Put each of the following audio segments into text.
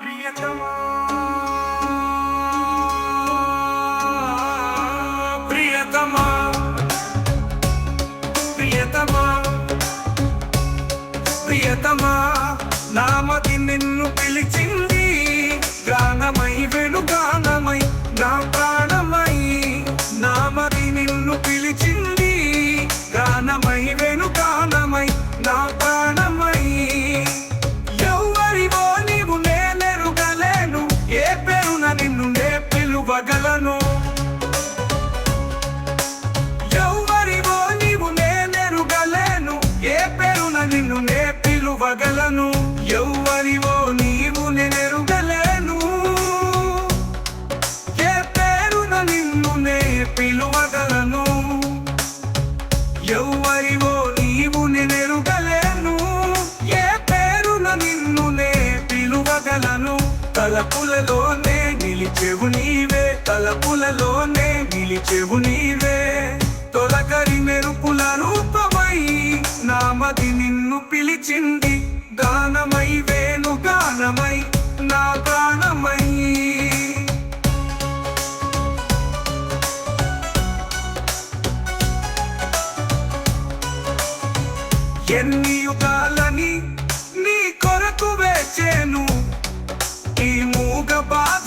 Dia. ఎవ్వరివో నీవు నేనెరుగలేను ఏ పేరున నిన్ను నే పిలువగలను. తలపులలోనే నిలిచెవు నీవే. తలపులలోనే నిలిచెవు నీవే. తొలకరి మెరుపుల రూపమై నామది నిన్ను పిలిచింది. ఎన్ని యుగాలని నీ కొరకు వేచేను. ఈ మూగ బాధ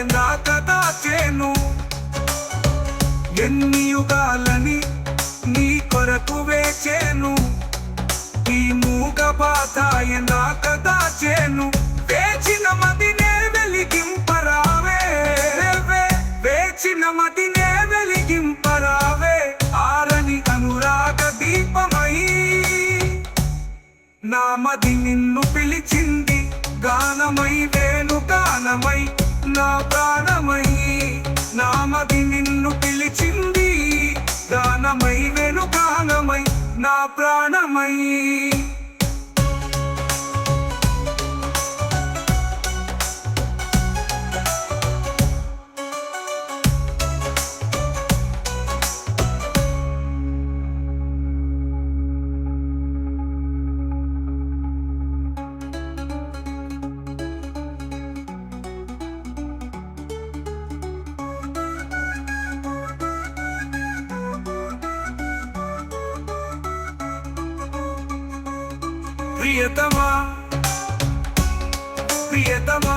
బాధ ఎందాక దాచేను ఎన్ని యుగాలని నీ కొరకు వేచేను. ఈ మూక బాధ ఎందాక దాచేను వేచిన మదినే వెలిగింపరావే. వేచిన మదినే వెలిగింపరావే. ఆరని అనురాగ దీపమై నా మది నిన్ను పిలిచింది. గానమై వేణు గానమై. నా ప్రాణమై నామది నిన్ను పిలిచింది దానమై వెనుకానమై నా ప్రాణమై. ప్రియతమా ప్రియతమా.